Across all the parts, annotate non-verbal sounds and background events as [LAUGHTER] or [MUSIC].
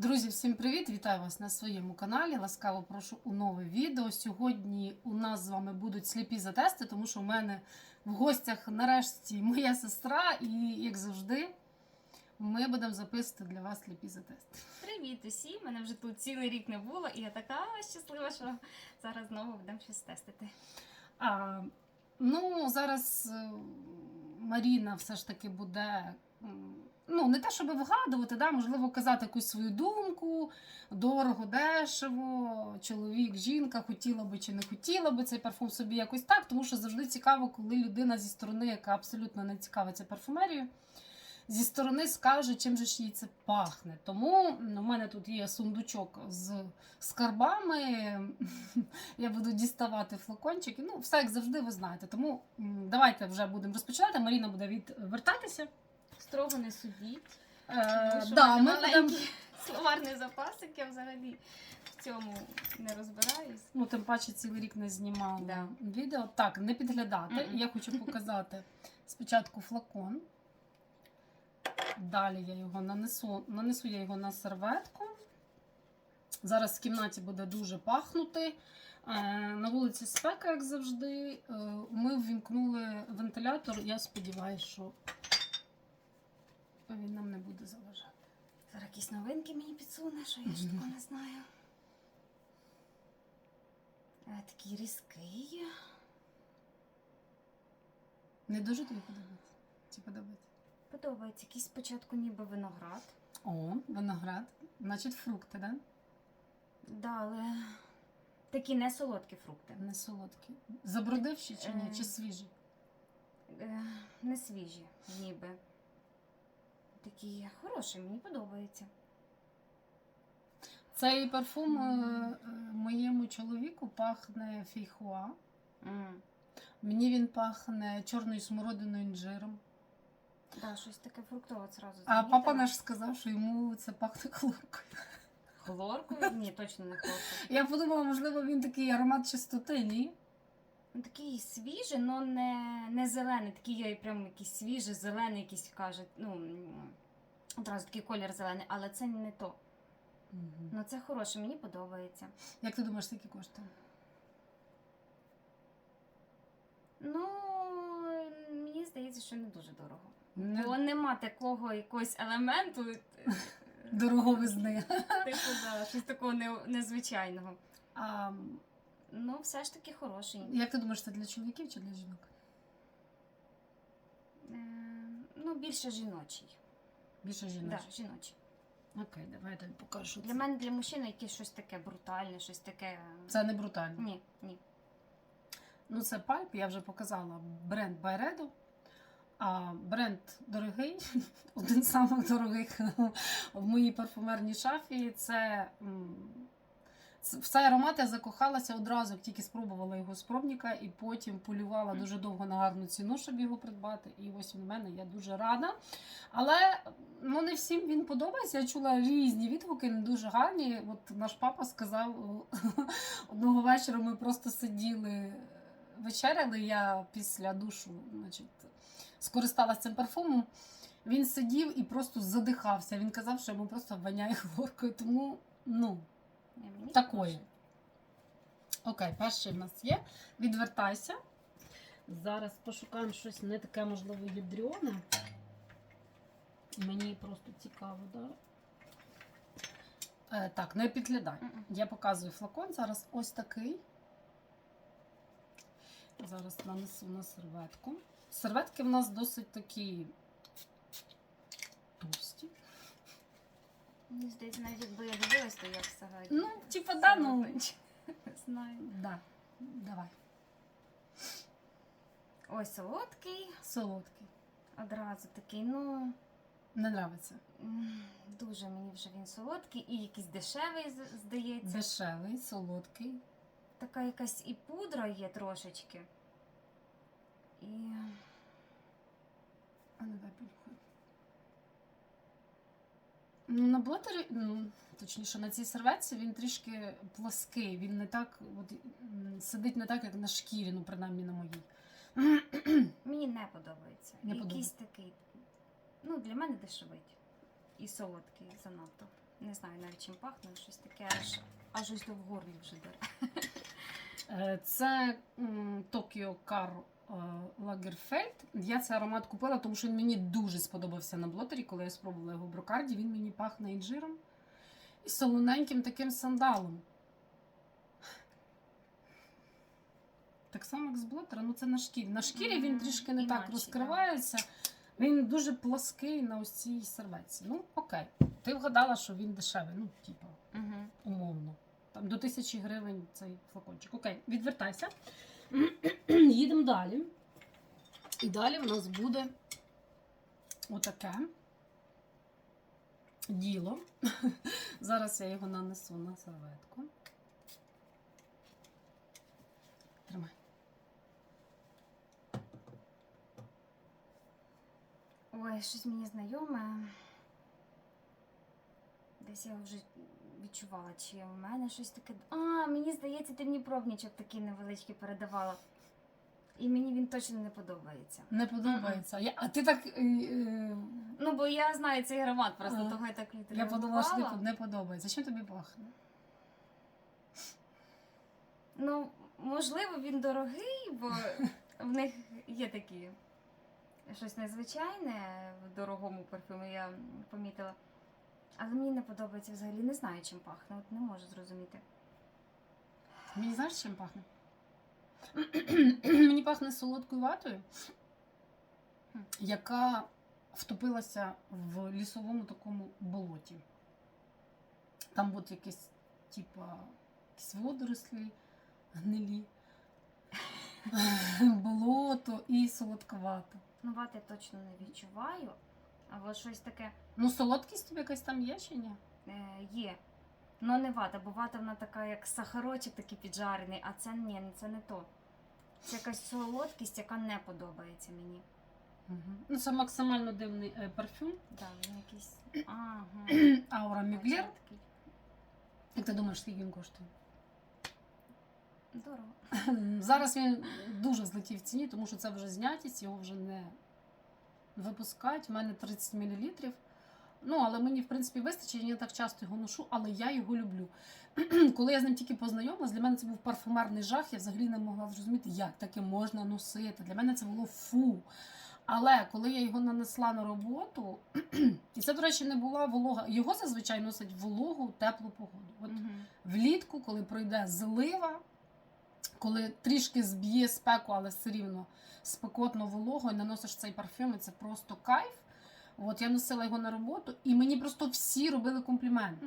Друзі, всім привіт! Вітаю вас на своєму каналі. Ласкаво прошу у нове відео. Сьогодні у нас з вами будуть сліпі затести, тому що в мене в гостях нарешті моя сестра, і як завжди, ми будемо записувати для вас сліпі затести. Привіт усім! Мене вже тут цілий рік не було, і я така щаслива, що зараз знову будемо щось тестити. А, ну, зараз е, Маріна все ж таки буде. Ну, не те, щоб вигадувати, да, можливо, казати якусь свою думку, дорого, дешево, чоловік, жінка, хотіла би чи не хотіла би цей парфум собі якось так, тому що завжди цікаво, коли людина зі сторони, яка абсолютно не цікавиться парфумерією, зі сторони скаже, чим же ж їй це пахне. Тому ну, у мене тут є сундучок з скарбами. [LAUGHS] Я буду діставати флакончики. Ну, все як завжди, ви знаєте. Тому давайте вже будемо розпочинати. Маріна буде відвертатися. Строго не судіть. Е, тому що да, в ми мене маленький [LAUGHS] словарний запасик, я взагалі в цьому не розбираюсь. ну, тим паче цілий рік не знімала Да. відео. Так, не підглядати. Мгм. Я хочу показати спочатку флакон. Далі я його нанесу, нанесу я його на серветку. Зараз в кімнаті буде дуже пахнути. Е, На вулиці спека, як завжди. Е, Ми ввімкнули вентилятор. Я сподіваюся, що він нам не буде заважати. Зараз якісь новинки мені підсуне, що я ж такого не знаю. Е, Такий різкий. Не дуже тобі подобається? Чи подобається? Подобається якийсь спочатку ніби виноград. О, виноград. Значить, фрукти, да? Да, але такі не солодкі фрукти. Не солодкі. Забродивші чи ні? Е. Чи свіжі? Е, Не свіжі, ніби. Такі хороші, мені подобається. Цей парфум е, е, моєму чоловіку пахне фейхуа. М. Мені він пахне чорною смородиною інжиром. Да, щось таке фруктове зразу. А замітила. папа наш сказав, що йому це пахне хлоркою. Хлоркою? Ні, точно не хлоркою. Я подумала, можливо, він такий аромат чистоти, ні? Ну, такий свіжий, але не, не зелений. Такий є прям якийсь свіжий, зелений, якийсь кажуть. Ну, одразу такий колір зелений, але це не то. Ну це хороше, мені подобається. Як ти думаєш, скільки коштує? Ну, мені здається, що не дуже дорого. Не Бо нема такого якогось елементу, е, дороговизни. типу, да, щось такого незвичайного. А Ну, все ж таки хороший. як ти думаєш, це для чоловіків чи для жінок? Е, ну, більше жіночий. Більше Да, жінок. жіночий. Окей, давай я тобі покажу. Для мене, для мужчини, якесь щось таке брутальне, щось таке. Це не брутально. Ні, ні. Ну, це пальп, я вже показала бренд Байредо. А бренд дорогий, [LAUGHS] один з самих дорогих [LAUGHS] в моїй парфумерній шафі. Це в цей аромат я закохалася одразу, як тільки спробувала його з пробника, і потім полювала дуже довго на гарну ціну, щоб його придбати. І ось він в мене, я дуже рада. Але ну, не всім він подобається. Я чула різні відгуки, не дуже гарні. От наш папа сказав [LAUGHS] одного вечора ми просто сиділи, вечеряли. Я після душу, значить, скористалася цим парфумом. Він сидів і просто задихався. Він казав, що йому просто воняє хлоркою. Тому, ну, Такої. окей, перший в нас є. Відвертайся. Зараз пошукаємо щось не таке, можливо, ядріоне. Мені просто цікаво, да? Е, так, не підглядай. Мгм. Я показую флакон. Зараз ось такий. Зараз нанесу на серветку. Серветки в нас досить такі Мені здається, навіть якби я дивилась, то я взагалі. Ну, типа, да, ну. [LAUGHS] Знаю. Да. Давай. Ой, солодкий. Солодкий. Одразу такий, ну. Не нравиться. м, Дуже мені вже він солодкий і якийсь дешевий, з- здається. Дешевий, солодкий. Така якась і пудра є трошечки. І. А не дай понюхай. Ну, на блотері, ну, точніше, на цій серветці він трішки плоский. Він не так, от, сидить не так, як на шкірі, ну, принаймні на моїй. [CLEARS THROAT] Мені не подобається. Не Якийсь подобається. такий. Ну, для мене дешевий. і солодкий занадто. Не знаю навіть чим пахне, щось таке аж аж ось до в горлі вже дере. Е, Це Tokyo Car Lagerfeld. Я цей аромат купила, тому що він мені дуже сподобався на блотері, коли я спробувала його в брокарді. Він мені пахне інжиром і солоненьким таким сандалом. Так само, як з блотера, ну це на шкірі. На шкірі він трішки не так розкривається. Він дуже плоский на ось цій серветці. Ну, окей. Ти вгадала, що він дешевий. Ну, типа, Угу. умовно. Там до тисячі гривень цей флакончик. Окей, відвертайся. [CLEARS THROAT] Їдемо далі. І далі в нас буде отаке діло. [LAUGHS] Зараз я його нанесу на серветку. Тримай. Ой, щось мені знайоме. Десь я вже відчувала, чи у мене щось таке. А, мені здається, ти мені пробничок такий невеличкий передавала. І мені він точно не подобається. Не подобається. Я, а ти так. е, е, Ну, бо я знаю цей аромат, просто Ага. того я так я подумала, що не, не подобається. Чим тобі пахне? Ну, можливо, він дорогий, бо [LAUGHS] в них є такі щось незвичайне в дорогому парфюмі, я помітила. Але мені не подобається взагалі, не знаю, чим пахне, от не можу зрозуміти. Мені знаєш, чим пахне? Мені пахне солодкою ватою, яка втопилася в лісовому такому болоті. Там от якісь, типа, якісь водорослі, гнилі, [LAUGHS] болото і солодковато. Ну, вати я точно не відчуваю, а от щось таке Ну, солодкість тобі якась там є чи ні? е, є. Ну, не вата, бо вата вона така, як сахарочок такий піджарений, а це ні, це не то. Це якась солодкість, яка не подобається мені. Угу. Ну, це максимально дивний е, парфюм. Да, він якийсь. Ага. [CLEARS THROAT] Аура Мюглер. Як ти думаєш, скільки він коштує? Дорого. [CLEARS THROAT] Зараз він дуже злетів в ціні, тому що це вже знятість, його вже не випускають. У мене 30 мл. Ну, але мені, в принципі, вистачить, я не так часто його ношу, але я його люблю. [CLEARS THROAT] Коли я з ним тільки познайомилась, для мене це був парфумерний жах, я взагалі не могла зрозуміти, як таке можна носити. Для мене це було фу. Але коли я його нанесла на роботу, [CLEARS THROAT] і це, до речі, не була волога. Його зазвичай носять в вологу, теплу погоду. От влітку, коли пройде злива, коли трішки зб'є спеку, але все рівно спекотно волого, і наносиш цей парфюм, і це просто кайф. От я носила його на роботу, і мені просто всі робили компліменти.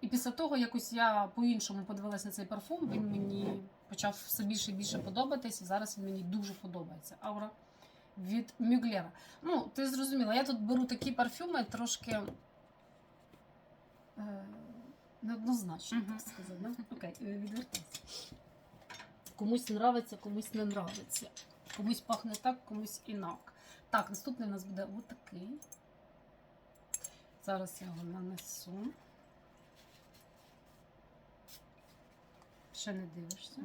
І після того якось я по-іншому подивилася на цей парфум, він мені почав все більше і більше подобатись, і зараз він мені дуже подобається. Аура від Мюглера. Ну, ти зрозуміла, я тут беру такі парфюми трошки е, неоднозначно, так сказати. [LAUGHS] Окей, е, відвертайся. Комусь нравиться, комусь не нравиться. Комусь пахне так, комусь інак. Так, наступний у нас буде отакий. Зараз я його нанесу. Ще не дивишся.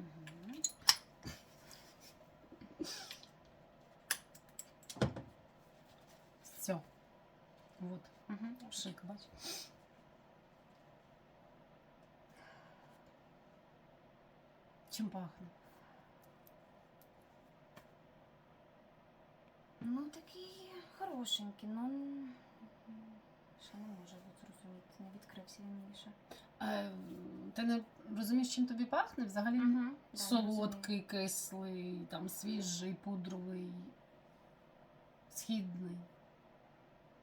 Все. Вот, Мгм. шик, бач. Чим пахне? Ну, такий хорошенький, ну ще не можу зрозуміти, не відкрився він ще. Е, ти не розумієш, чим тобі пахне? Взагалі Мгм. Да, солодкий, кислий, там свіжий, пудровий, східний,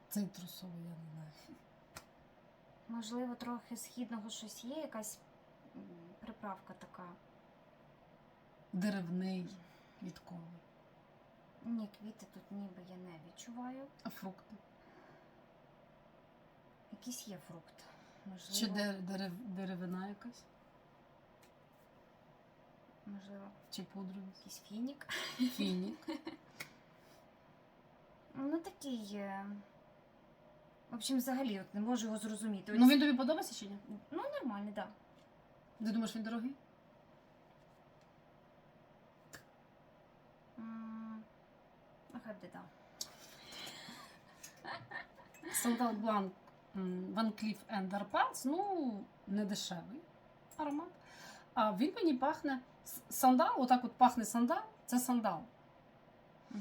цитрусовий, я не знаю. Можливо, трохи східного щось є, якась м, приправка така. Деревний, квітковий. Ні, квіти тут ніби я не відчуваю. А фрукти? Якийсь є фрукт. Можливо, Чи дер, дерев, деревина якась? можливо, Чи пудровий? якийсь фінік. Фінік. [LAUGHS] Ну такий. В общем, взагалі от не можу його зрозуміти. Ну він тобі подобається чи ні? ну нормальний, так. Ти думаєш, він дорогий? Да. М, Буде так. Сандал Бланк Van Cleef Arpels, ну, не дешевий аромат. А він мені пахне сандал, отак от пахне сандал, це сандал. Е,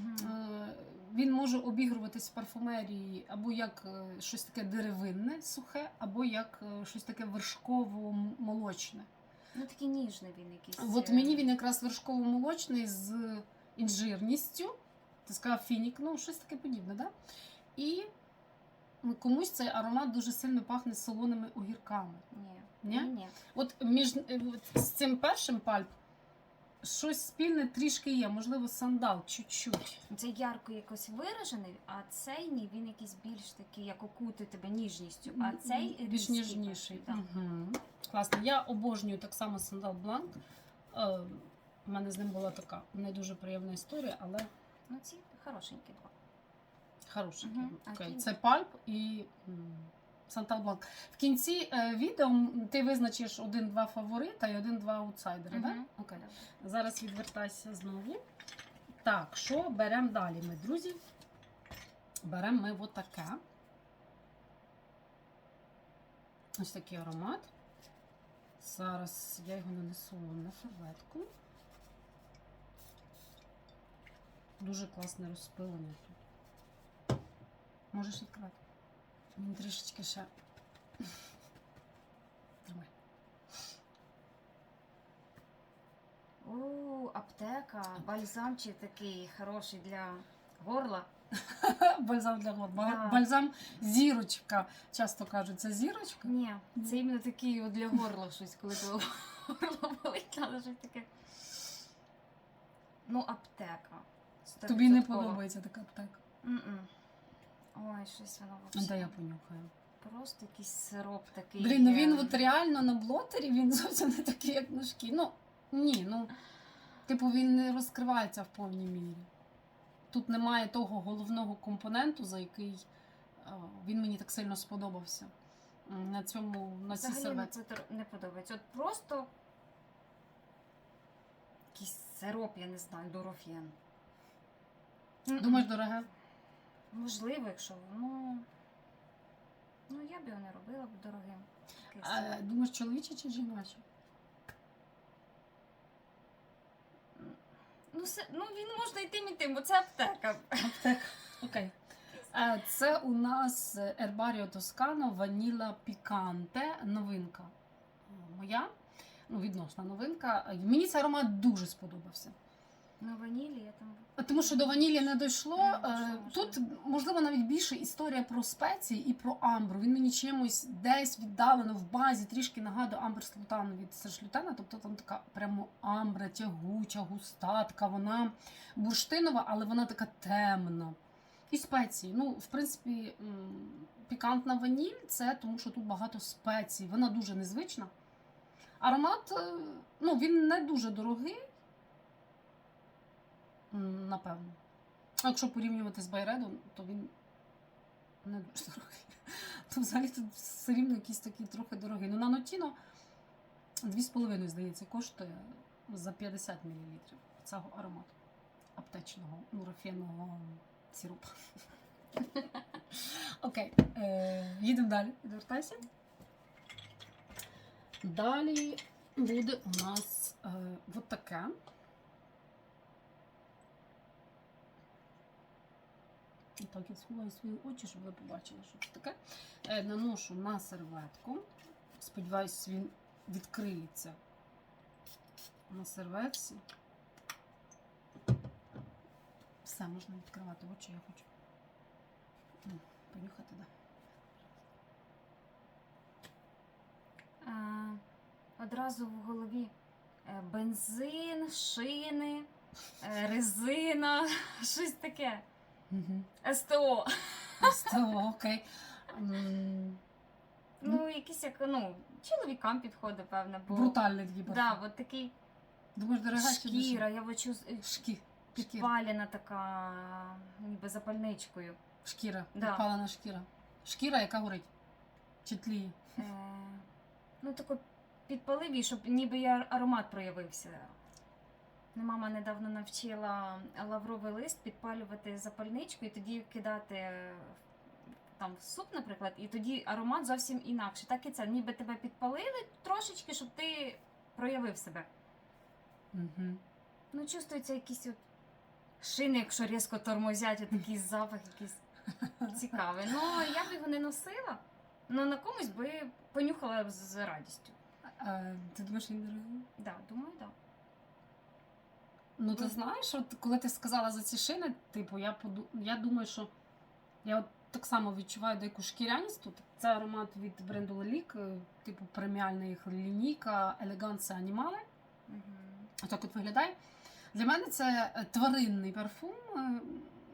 Він може обігруватись в парфумерії або як е, щось таке деревинне, сухе, або як е, щось таке вершково-молочне. Ну такий ніжний він якийсь. От мені він якраз вершково-молочний з інжирністю. Ти сказав фінік, ну щось таке подібне, да? І комусь цей аромат дуже сильно пахне солоними огірками. Ні. Ні? Ні? От між е, з цим першим пальп щось спільне трішки є, можливо, сандал чуть-чуть. Це ярко якось виражений, а цей ні, він якийсь більш такий, як окутує тебе ніжністю. А цей більш ніжніший. так. Угу. Класно. Я обожнюю так само сандал бланк. Е, У мене з ним була така не дуже приємна історія, але Ну ці хорошенькі два. Мгм. А Окей. Це пальп і м, Бланк. В кінці е, відео ти визначиш один-два фаворита і один-два аутсайдери, так? Мгм. Окей. Зараз відвертайся знову. Так, що беремо далі, ми, друзі? Беремо ми отаке. Ось такий аромат. Зараз я його нанесу на серветку. Дуже класне розпилення тут. Можеш відкривати? Він трішечки ще. [LAUGHS] Тримай. У, аптека, бальзамчик такий хороший для горла. [LAUGHS] Бальзам для гор. Ба- Да. Бальзам зірочка. Часто кажуть, це зірочка. Ні, це іменно такий от для горла щось, коли твоє [LAUGHS] горло болить, треба щось таке. Ну, аптека. Тобі не подобається така аптека. М-м. Ой, щось воно Да, я понюхаю. Просто якийсь сироп такий. Блін, ну він от реально на блотері він [LAUGHS] зовсім не такий, як на шкі. Ну, ні, ну, типу, він не розкривається в повній мірі. Тут немає того головного компоненту, за який а, він мені так сильно сподобався. На цьому на цій Взагалі мені серветці. це не подобається. От просто якийсь сироп, я не знаю, дорофен. Думаєш, дороге? Можливо, якщо ну. Ну, я б його не робила б дорогим. А, думаєш, чоловіче чи жіноче? Ну, се- ну, він можна йтим і тим, бо це аптека. Аптека. Окей. Е, Це у нас Ербаріо Тоскано Ваніла Піканте. Новинка моя. Ну, відносна новинка. Мені цей аромат дуже сподобався. Ну, ванілі я там. Тому що до ванілі не дійшло. Не Е, дійшло, Тут, можливо, навіть більше історія про спеції і про амбру. Він мені чимось десь віддалено в базі трішки нагадує амбр Слютану від Сершлютана. Тобто там така прямо амбра, тягуча, густа, така вона бурштинова, але вона така темна. І спеції. Ну, в принципі, пікантна ваніль це тому, що тут багато спецій. Вона дуже незвична. Аромат, е, ну, він не дуже дорогий. Напевно. Якщо порівнювати з Байредом, то він не дуже дорогий. [LAUGHS] То взагалі тут все рівно якийсь такий трохи дорогий. Ну, нанотіно 2,5, здається, коштує за 50 мл цього аромату аптечного мурафіного сиропу. [LAUGHS] Окей, е, їдемо далі. Відвертайся. Далі буде у нас е, от таке. Так, я сховаю свої очі, щоб ви побачили, що це таке. Е, наношу на серветку. Сподіваюсь, він відкриється на серветці. Все, можна відкривати очі, я хочу. М, Понюхати, да. А, одразу в голові е, бензин, шини, е, резина, [LAUGHS] щось таке. Угу. СТО. окей. М, Ну, якийсь як, ну, чоловікам підходить, певно, бо. Брутальний такий Да, парфюм. от такий Думаєш, дорога чи дешева? шкіра, я бачу з- Шкі. Шкіра. підпалена така, ніби запальничкою. Шкіра. Да. Підпалена шкіра. Шкіра, яка горить. Чи тліє. Е, ну, тако підпалив щоб ніби я аромат проявився. Ну, Мама недавно навчила лавровий лист підпалювати запальничку і тоді кидати там в суп, наприклад, і тоді аромат зовсім інакший. Так і це, ніби тебе підпалили трошечки, щоб ти проявив себе. Угу. Ну, чувствується якісь от шини, якщо різко тормозять, от такий запах якийсь цікавий. Ну, я б його не носила, але на комусь би понюхала з радістю. Е, ти думаєш, він дорогий? Да, думаю, так. Ну, ти знаєш, от коли ти сказала за ці шини, типу, я поду... я думаю, що я от так само відчуваю деяку шкіряність тут. Це аромат від бренду Лелік, типу преміальна їх лінійка Елеганце Анімале. Угу. Отак от виглядає. Для мене це е, тваринний парфум. Е,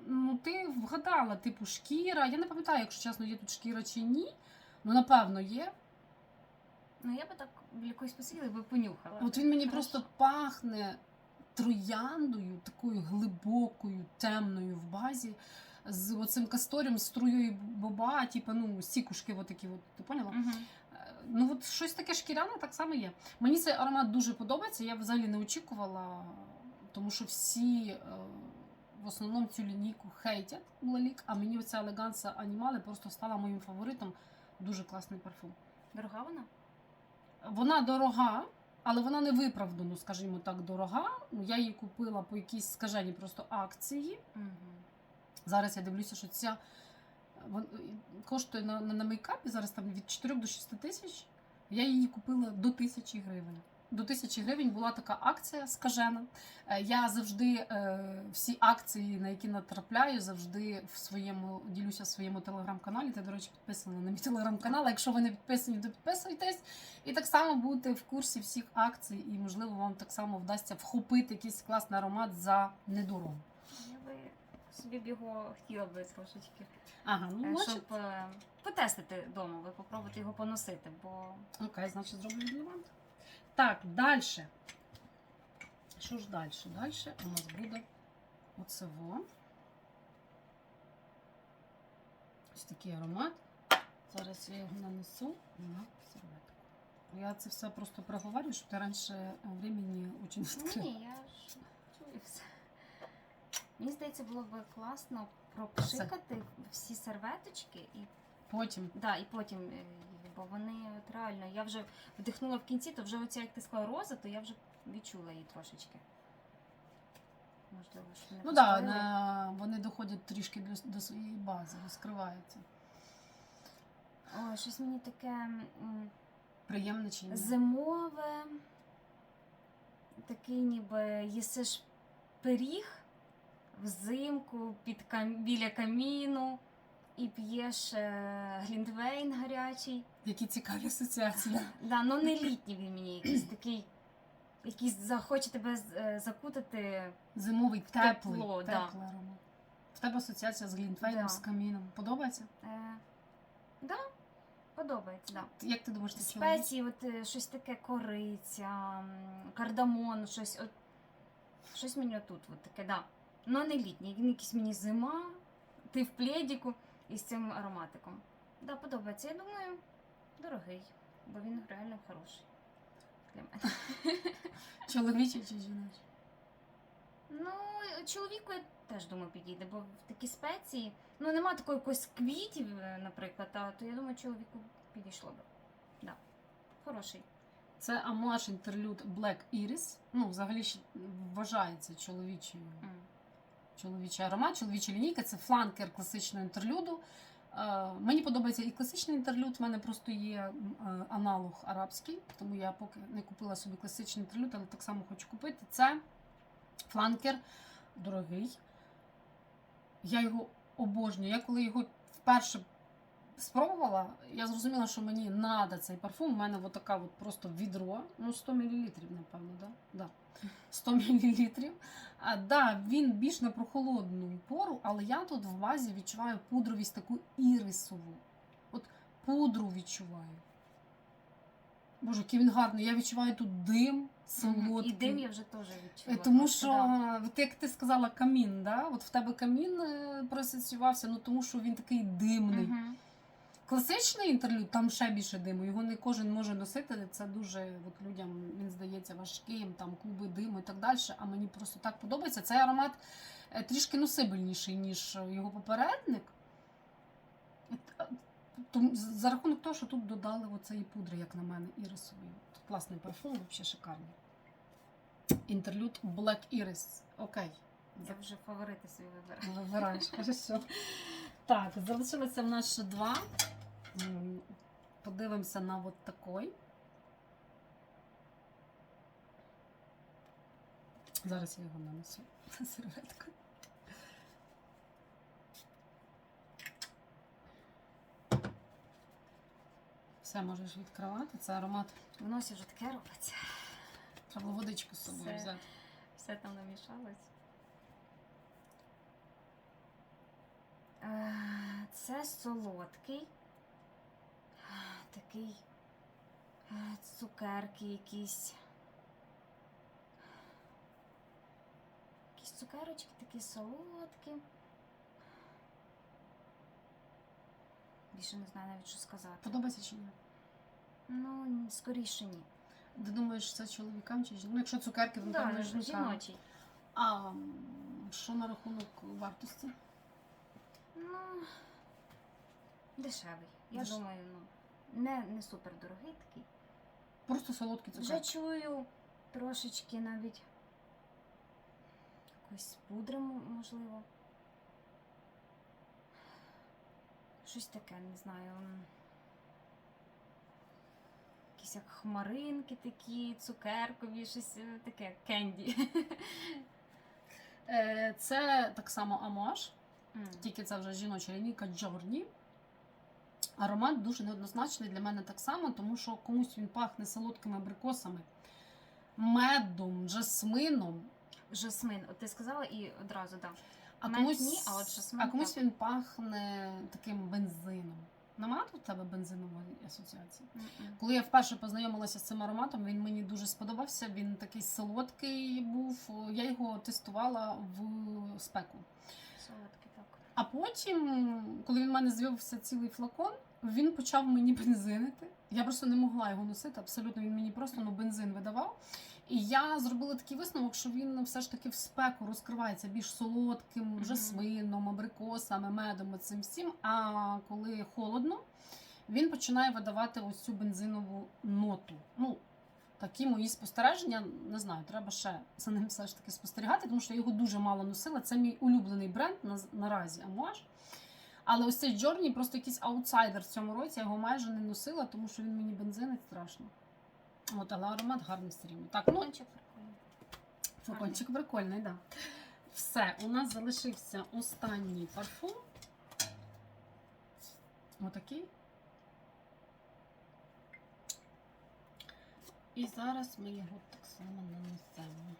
Ну, ти вгадала, типу, шкіра. Я не пам'ятаю, якщо чесно, є тут шкіра чи ні. Ну, напевно, є. Ну, я би так в якоїсь посилі би понюхала. От він мені Хорошо. просто пахне трояндою, такою глибокою, темною в базі, з оцим касторем, струєю боба, типу, ну, сікушки, отакі, от, ти поняла? Угу. Ну, от щось таке шкіряне так само є. Мені цей аромат дуже подобається. Я взагалі не очікувала, тому що всі е, в основному цю лінійку хейтять Лалік, а мені оця елеганса анімали просто стала моїм фаворитом. Дуже класний парфум. Дорога вона? Вона дорога, але вона не виправдано, скажімо так, дорога. Ну, Я її купила по якійсь скажені просто акції. Угу. Зараз я дивлюся, що ця вон- коштує на, на, на мейкапі зараз там від 4 до 6 тисяч. Я її купила до тисячі гривень. До тисячі гривень була така акція скажена. Е, Я завжди е, всі акції, на які натрапляю, завжди в своєму ділюся в своєму телеграм-каналі. Ти, до речі, підписана на мій телеграм-канал. Якщо ви не підписані, то підписуйтесь. І так само будете в курсі всіх акцій, і можливо вам так само вдасться вхопити якийсь класний аромат за недорого. Я би собі б його хотіла би трошечки. Ага, ну Е, значить, щоб е, потестити вдома, ви попробуйте його поносити, бо Окей, значить зроблю для. Так, далі. Що ж далі? Далі у нас буде оце во. Ось такий аромат. Зараз я його нанесу на серветку. Я це все просто проговорю, щоб ти раніше времени очень не ну, відкрила. ні, я ж чую все. Мені здається, було б класно пропшикати всі серветочки і Потім. Да, і потім, е, бо вони от реально, я вже вдихнула в кінці, то вже оця, як ти сказала, роза, то я вже відчула її трошечки. Можливо, що не Ну так, да, вони доходять трішки до, до своєї бази, розкриваються. Ой, щось мені таке м, Приємне чи ні? зимове, такий ніби їсиш пиріг взимку під кам... біля каміну і п'єш е, глінтвейн гарячий. Які цікаві асоціації. Да, ну не літній він мені якийсь такий, якийсь захоче тебе е, закутати. Зимовий теплий, Тепло, теплий да. аромат. В тебе асоціація з глінтвейном, Да. з каміном. Подобається? Е, да, подобається, да. Як ти думаєш, ти? Спеції, от е, щось таке кориця, кардамон, щось от, щось мені отут, от таке, да. Ну не літній, він якийсь мені зима, ти в плєдіку із цим ароматиком. Да, подобається. Я думаю, дорогий, бо він реально хороший для мене. [LAUGHS] Чоловічий чи жіночий? Ну, чоловіку я теж думаю підійде, бо в такі спеції, ну нема такої якоїсь квітів, е, наприклад, а, то я думаю, чоловіку підійшло би. Да. Хороший. Це амуаж інтерлюд Black Iris. Ну, взагалі вважається чоловічою. М. Чоловічий аромат, чоловіча лінійка це фланкер класичного інтерлюду. Е, мені подобається і класичний інтерлюд, в мене просто є е, аналог арабський, тому я поки не купила собі класичний інтерлюд, але так само хочу купити. Це фланкер дорогий. Я його обожнюю. Я коли його вперше спробувала, я зрозуміла, що мені треба цей парфум. У мене от от просто відро, ну 100 мл, напевно, да? Да. 100 мл. А, да, він більш на прохолодну пору, але я тут в базі відчуваю пудровість таку ірисову. От пудру відчуваю. Боже, який він гарний. Я відчуваю тут дим, солодкий. І дим я вже теж Е, відчула. Тому що, от як ти сказала, камін, да? от в тебе камін е, проасоціювався, ну тому що він такий димний. Мгм. Класичний інтерлюд, там ще більше диму, його не кожен може носити. Це дуже от людям він здається важким, там клуби диму і так далі. А мені просто так подобається. Цей аромат е, трішки носибельніший, ніж його попередник. За рахунок того, що тут додали оцеї пудри, як на мене, ірисової. Тут класний парфум, взагалі шикарний. Інтерлюд Black Iris. Окей. Я вже фаворити свої вибираю. Вибираєш, хорошо. Так, залишилося в нас ще два. Подивимося на от такий. Зараз я його нанесу на серветку. Все, можеш відкривати. Це аромат. В носі вже таке робиться. Треба водичку з собою Все. взяти. Все там намішалось. Це солодкий. Такий цукерки якісь. Якісь цукерочки такі солодкі. Більше не знаю навіть, що сказати. Подобається чи ні? Ну, скоріше ні. Ти думаєш, це чоловікам чи жінкам? Ну, якщо цукерки, то напевно жінкам. жіночий. А що на рахунок вартості? Ну, дешевий. Я Деш- думаю, ну, не, не супер дорогий такий. Просто солодкий солодкі Вже чую трошечки навіть якоїсь пудри, можливо. Щось таке, не знаю. Якісь як хмаринки такі, цукеркові, щось е, таке, кенді. Е, Це так само амаш, М. тільки це вже жіноча лінійка Джорні. Аромат дуже неоднозначний для мене так само, тому що комусь він пахне солодкими абрикосами, медом, жасмином, Жасмин, от ти сказала і одразу, так. а Мед комусь, ні, а от жасмин а комусь так. він пахне таким бензином. Нема тут у тебе бензинової асоціації? Мгм. Коли я вперше познайомилася з цим ароматом, він мені дуже сподобався. Він такий солодкий був. Я його тестувала в спеку. Солодкий. А потім, коли він в мене з'явився цілий флакон, він почав мені [LAUGHS] бензинити. Я просто не могла його носити. Абсолютно він мені просто ну, бензин видавав. І я зробила такий висновок, що він все ж таки в спеку розкривається більш солодким, Мгм. жасмином, абрикосами, медом, цим всім. А коли холодно, він починає видавати ось цю бензинову ноту. Ну, такі мої спостереження. Не знаю, треба ще за ним все ж таки спостерігати, тому що я його дуже мало носила. Це мій улюблений бренд на, наразі Амуаж. Але ось цей Джорні просто якийсь аутсайдер в цьому році. Я його майже не носила, тому що він мені бензинить страшно. От, але аромат гарний все рівно. Так, ну, Кончик прикольний. флакончик прикольний, так. Да. Все, у нас залишився останній парфум. Отакий. І зараз ми його так само нанесемо.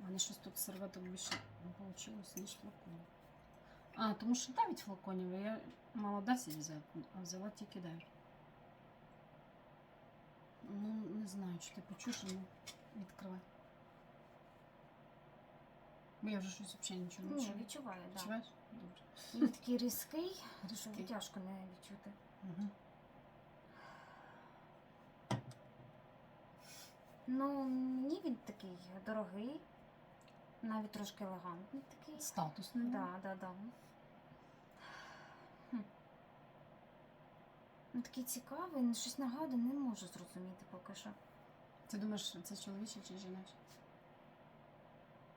У мене щось тут серветок більше не вийшло, ніж флакон. А, тому що 9 флаконів, а я мала 10 взяти, а взяла тільки 9. Ну, не знаю, чи ти почуєш, ну відкривай. Бо я вже щось взагалі нічого не Ні, чую. відчуваю, так. Відчуваєш? Добре. Він такий різкий, що тяжко не відчути. Угу. Ну, ні, він такий дорогий, навіть трошки елегантний такий. Статусний. Да, да, да. Хм. Ну, такий цікавий, ну, щось нагадує, не можу зрозуміти поки що. Ти думаєш, це чоловіче чи жіноче?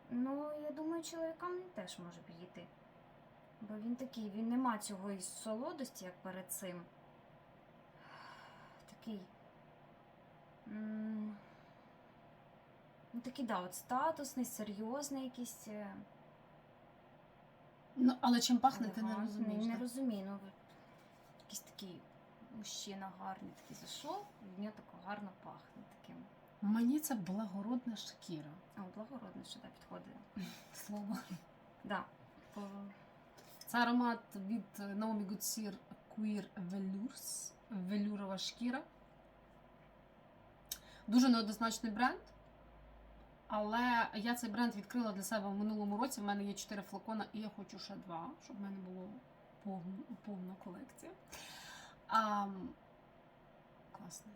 Ну, я думаю, чоловікам теж може підійти. Бо він такий, він не має цього і солодості, як перед цим. Такий. м, Ну, такий, да, от статусний, серйозний якийсь. е, Ну, але чим пахне, ти не розумієш. Не так? розумію, ну якийсь такий мужчина гарний, такий зайшов, і в нього так гарно пахне таким. Мені це благородна шкіра. О, благородно сюди підходить. [LAUGHS] Слово. Да. По... Це аромат від Naomi Goodsir Queer Velours. Велюрова шкіра. Дуже неоднозначний бренд. Але я цей бренд відкрила для себе в минулому році. В мене є 4 флакона, і я хочу ще два, щоб в мене було повна, повна колекція. А, класний.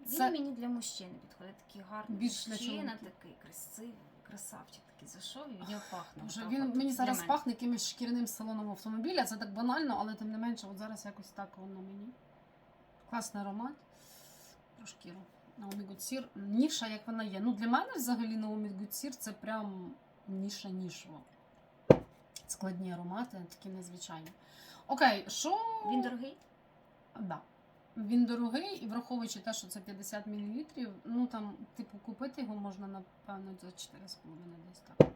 Він Це- мені для мужчини підходить. Такий гарний Більш мужчина, такий красивий, красавчик такий зайшов і від нього пахне. Боже, він от, мені зараз пахне якимось шкіряним салоном автомобіля. Це так банально, але тим не менше, от зараз якось так воно мені. Класний аромат. Про шкіру. Naomi Good Ніша, як вона є. Ну, для мене взагалі Naomi Good це прям ніша нішова. Складні аромати, такі незвичайні. Окей, що. Він дорогий? Да. Він дорогий, і враховуючи те, що це 50 мл, ну там, типу, купити його можна, напевно, за 4,5 десь так.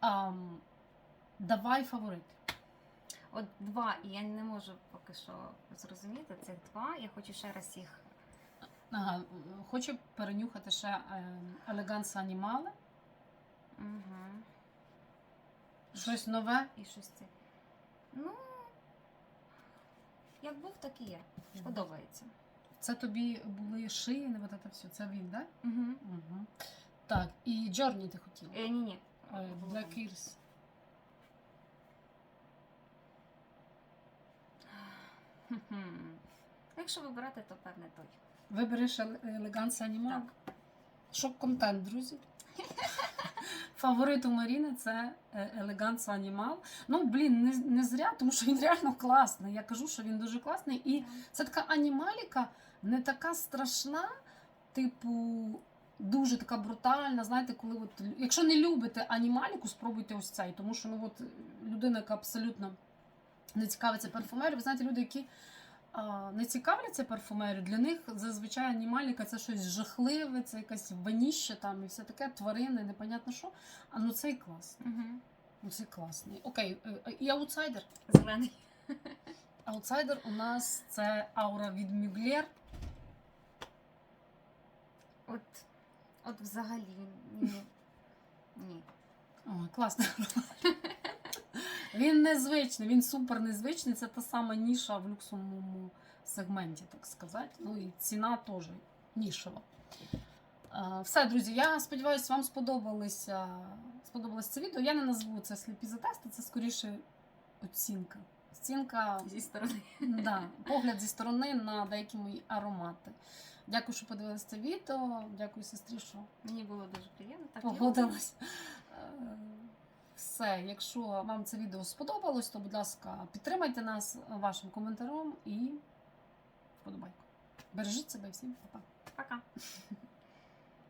Ам, давай фаворит. От два, і я не можу поки що зрозуміти цих два. Я хочу ще раз їх. Ага, хочу перенюхати ще Елеганса Анімале. Угу. Щось нове. І щось це. Ну, як був, так і є. Подобається. Це тобі були шиї, не вот це все. Це він, так? Да? Угу. Угу. Так, і Джорні ти хотіла. Е, ні, ні. Е, Black Ears. Якщо вибирати, то певне той. Вибереш Елеганса Анімале? Так. Шок-контент, друзі. Фаворит у Маріни це Елеганса Анімал. Ну, блін, не, не зря, тому що він реально класний. Я кажу, що він дуже класний. І це така анімаліка, не така страшна, типу, дуже така брутальна. Знаєте, коли от, якщо не любите анімаліку, спробуйте ось цей. Тому що ну, от, людина, яка абсолютно не цікавиться парфумерією, ви знаєте, люди, які не цікавляться парфумерією, для них зазвичай анімаліка це щось жахливе, це якась ваніща там і все таке, тварини, непонятно що. А ну цей класний. Угу. Ну цей класний. Окей, е, е, і аутсайдер. Зелений. [LAUGHS] Аутсайдер у нас це аура від Мюглер. От, от взагалі. Ні. [LAUGHS] Ні. Ой, класний. [LAUGHS] Він незвичний, він супер незвичний. Це та сама ніша в люксовому сегменті, так сказати. Ну і ціна теж нішова. Е, Все, друзі, я сподіваюся, вам сподобалося, сподобалось це відео. Я не назву це сліпі затести, це скоріше оцінка. Оцінка Зі сторони. да, погляд зі сторони на деякі мої аромати. Дякую, що подивилися це відео. Дякую, сестрі, що Мені було дуже приємно. Так, погодилась. Все, якщо вам це відео сподобалось, то, будь ласка, підтримайте нас вашим коментарем і вподобайку. Бережіть себе всім па-па. Пока.